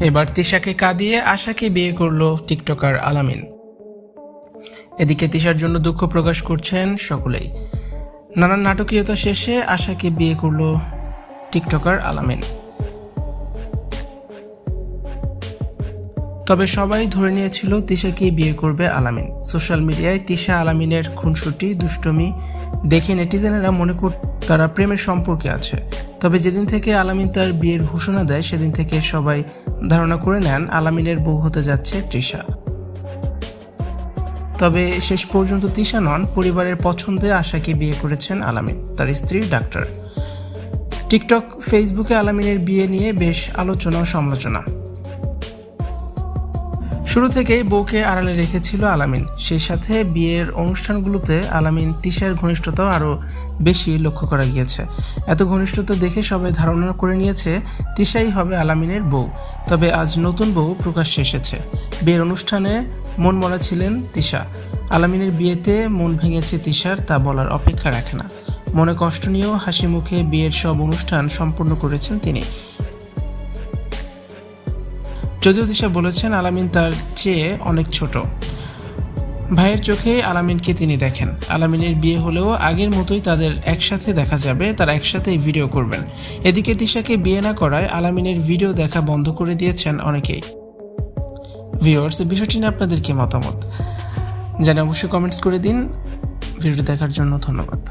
এবার তিশাকে কাঁদিয়ে আশাকে বিয়ে করল টিকটকার আলামিন। এদিকে তিশার জন্য দুঃখ প্রকাশ করছেন সকলেই। নানান নাটকীয়তা শেষে আশাকে বিয়ে করল টিকটকার আলামিন। তবে সবাই ধরে নিয়েছিল তিশাকে বিয়ে করবে আলামিন। সোশ্যাল মিডিয়ায় তিশা আলামিনের খুনসুটি, দুষ্টমি দেখে নেটিজেনেরা মনে কর তারা প্রেমের সম্পর্কে আছে। তবে যেদিন থেকে আলামিন তার বিয়ের ঘোষণা দেয়, সেদিন থেকে সবাই ধারণা করে নেন আলামিনের বউ হতে যাচ্ছে তৃষা। তবে শেষ পর্যন্ত তৃষা নন, পরিবারের পছন্দে আশাকে বিয়ে করেছেন আলামিন, তার স্ত্রী ডাক্তার। টিকটক, ফেসবুকে আলামিনের বিয়ে নিয়ে বেশ আলোচনা ও সমালোচনা। শুরু থেকেই বউকে আড়ালে রেখেছিল আলামিন। সেই সাথে বিয়ের অনুষ্ঠানগুলোতে আলামিন তিশার ঘনিষ্ঠতাও আরও বেশি লক্ষ্য করা গিয়েছে। এত ঘনিষ্ঠতা দেখে সবাই ধারণা করে নিয়েছে, তিশাই হবে আলামিনের বউ। তবে আজ নতুন বউ প্রকাশ্যে এসেছে। বিয়ের অনুষ্ঠানে মন মরা ছিলেন তিশা। আলামিনের বিয়েতে মন ভেঙেছে তিশার, তা বলার অপেক্ষা রাখে না। মনে কষ্ট নিয়েও হাসি মুখে বিয়ের সব অনুষ্ঠান সম্পূর্ণ করেছেন তিনি। যদিও দিশা বলেছেন আলামিন তার চেয়ে অনেক ছোট। ভাইয়ের চোখে আলামিনকে তিনি দেখেন। আলামিনের বিয়ে হলেও আগের মতোই তাদের একসাথে দেখা যাবে, তারা একসাথেই ভিডিও করবেন। এদিকে দিশাকে বিয়ে না করায় আলামিনের ভিডিও দেখা বন্ধ করে দিয়েছেন অনেকেই। ভিউয়ার্স, বিষয়টি নিয়ে আপনাদের কি মতামত? জানে অবশ্যই কমেন্টস করে দিন। ভিডিওটি দেখার জন্য ধন্যবাদ।